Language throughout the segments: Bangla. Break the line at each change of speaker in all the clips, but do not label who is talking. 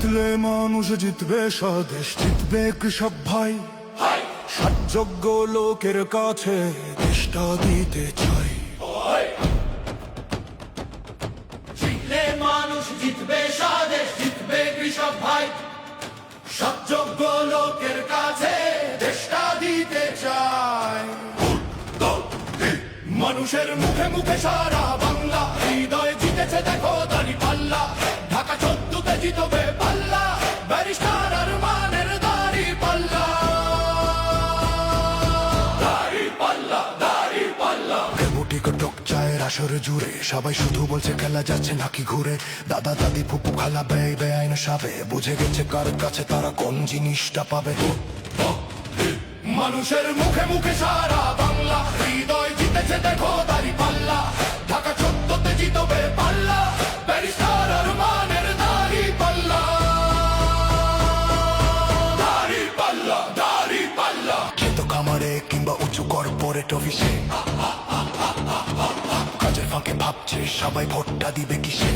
জিতলে মানুষ জিতবে স্বদেশ জিতবে কৃষক ভাই। সাতযোগ্য লোকের কাছে দেশটা দিতে চাই।
জিতলে মানুষ জিতবে স্বদেশ জিতবে কৃষক ভাই। সবযোগ্য লোকের কাছে দেশটা দিতে চায় মানুষের মুখে মুখে সারা বাংলা। হৃদয় জিতেছে দেখো দানি পাল্লা ঢাকা চোদ্দতে পাল্লা ব্যারিস্টার আর মানের দাড়ি পাল্লা। দাড়ি পাল্লা দাড়ি পাল্লা।
মুটি চায়ের আসর জুড়ে সবাই শুধু বলছে খেলা যাচ্ছে নাকি ঘুরে। দাদা দাদি ফুপু খালা ব্যয় ব্যয় না সাবে বুঝে গেছে কার কাছে তারা কোন জিনিসটা পাবে।
মানুষের মুখে মুখে সারা বাংলা হৃদয় জিতেছে দেখো দাড়ি পাল্লা। ঢাকা চোদ্দতে জিতবে পাল্লা।
কিংবা উঁচু কর্পোরেট অফিসে কাজের ফাঁকে ভাবছে সবাই ভোটটা দিবে কিসে?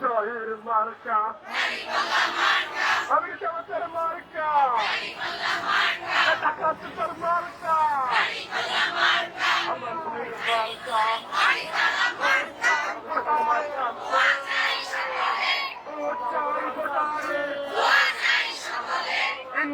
জয়ের মার্কা? আমি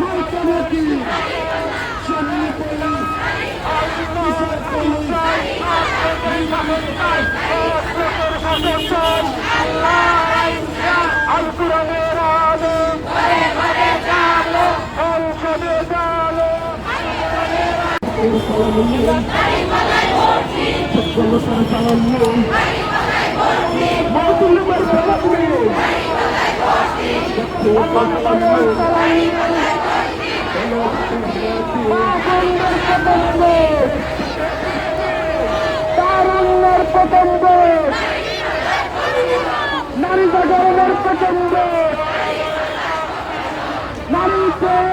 মার্কা নাকি সামনে পুলিশ কিসের পুলিশ আল কোরআনের আলম আল কদের আলম তারুণ্যের পতঙ্গ নারী জাগরণের পতঙ্গ নারীদের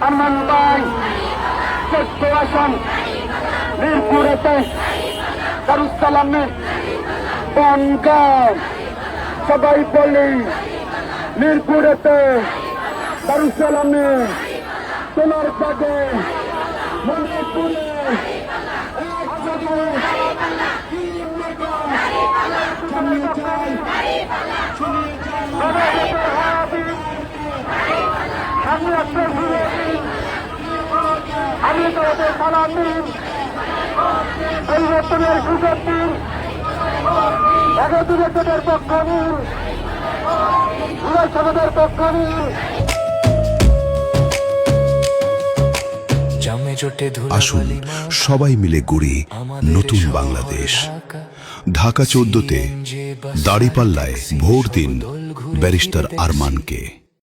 ভাই চোদ্দ আসন মিরপুরেতে দারুসালামে বনগাঁ সবাই বলি মিরপুরেতে দারুসালামে সোনার বাগে মণিপুরে আমি বিরোধী আমি তোমাদের সালাম দিন নতুনের সুযোগ দিন একত্রিশের পক্ষ নিন বিধানসভাদের পক্ষ নিন
আসুন সবাই মিলে গড়ি নতুন বাংলাদেশ। ঢাকা চোদ্দতে দাড়িপাল্লায় ভোট দিন ব্যারিস্টার আরমানকে।